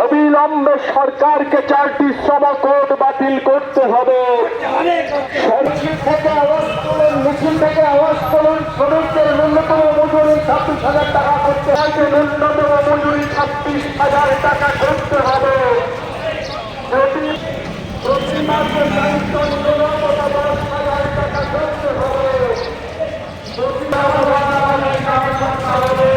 অবিলম্বে সরকারকে চারটি সভা কোড বাতিল করতে হবে। থেকে মিছিল থেকে আওয়াজ তুলুন, শ্রমিকদের ন্যূনতম মজুরি ছাব্বিশ হাজার টাকা করতে হবে। ন্যূনতম মজুরি ছাব্বিশ হাজার টাকা করতে হবে। প্রতি দায়িত্ব ন্যূনতম দশ হাজার টাকা করতে হবে প্রতি মাসে কাজ করতে হবে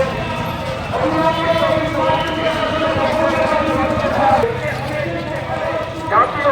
জাতীয়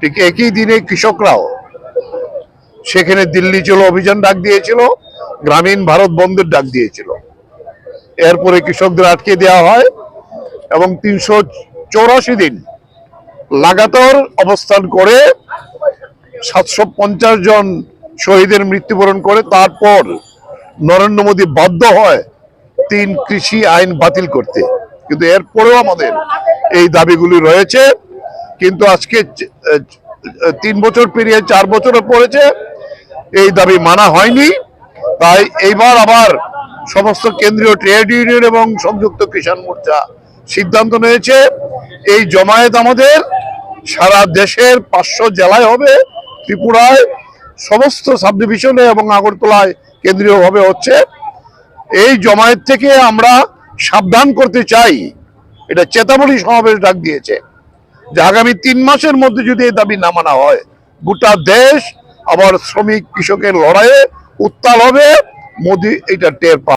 ঠিক একই দিনে কৃষকরাও। সেখানে দিল্লি চলো অভিযান ডাক দিয়েছিল, গ্রামীণ ভারত বন্ধের ডাক দিয়েছিল। এরপরে কৃষকদের আটকে দেওয়া হয় এবং তিনশো চৌরাশি দিন লাগাতার অবস্থান করে সাতশো পঞ্চাশ জন শহীদের মৃত্যুবরণ করে, তারপর নরেন্দ্র মোদী বাধ্য হয় তিন কৃষি আইন বাতিল করতে। কিন্তু এরপরেও আমাদের এই দাবিগুলি রয়েছে। কিন্তু আজকে তিন বছর পেরিয়ে চার বছরে পড়েছে। এই দাবি মানা হয়নি। তাই এইবার আবার সমস্ত কেন্দ্রীয় ট্রেড ইউনিয়ন এবং সংযুক্ত কিষাণ মোর্চা সিদ্ধান্ত নিয়েছে, এই জমায়েত আমাদের সারা দেশের পাঁচশো জেলায় হবে, ত্রিপুরায় সমস্ত সাব ডিভিশনে এবং আগরতলায় কেন্দ্রীয়ভাবে হচ্ছে। এই জমায়েত থেকে আমরা সাবধান করতে চাই। এটা চেতাবলী সমাবেশ ডাক দিয়েছে। যে আগামী তিন মাসের মধ্যে যদি এই দাবি না মানা হয়, গোটা দেশ আবার শ্রমিক কৃষকের লড়াইয়ে উত্তাল হবে, মোদি এটা টের পাবে।